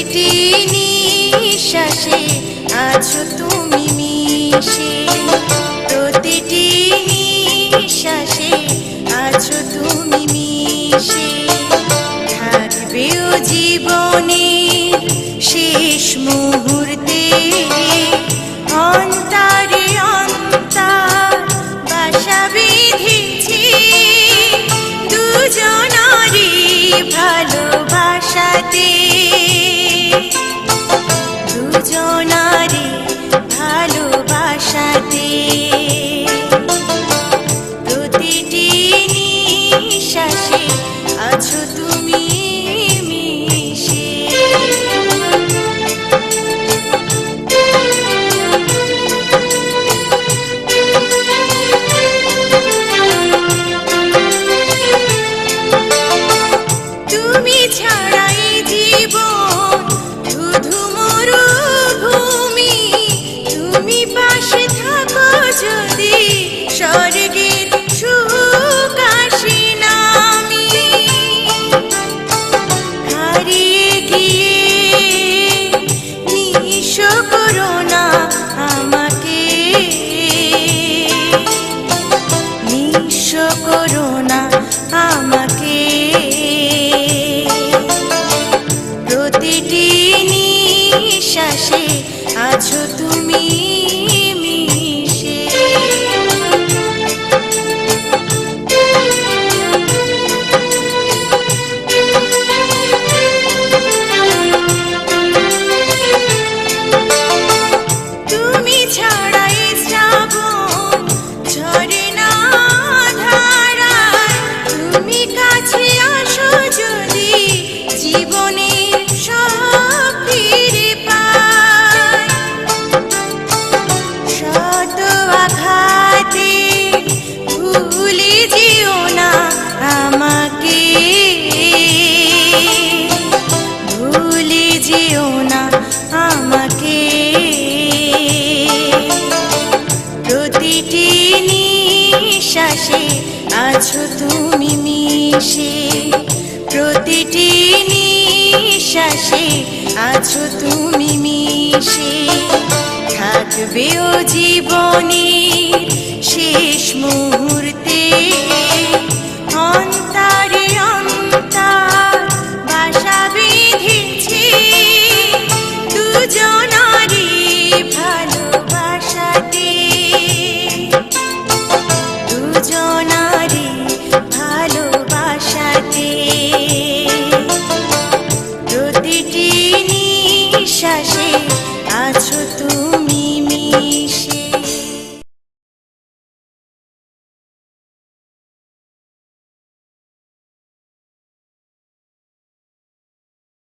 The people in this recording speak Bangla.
প্রতিটি আছো তুমি মিশে। প্রতিটি নিঃশ্বাসে আছো তুমি মিশে। থাকবেও জীবনের শেষ মুহূর্ত। তুমি মিশে। তুমি ছাড়াই জীবন করো আমাকে। প্রতিটি নিঃশ্বাসে আছো তুমি। নিঃশ্বাসে আছো তুমি মিশে। প্রতিটি নিঃশ্বাসে আছো তুমি মিশে। থাকবেও জীবনের আকাশে আছো তুমি মিশে।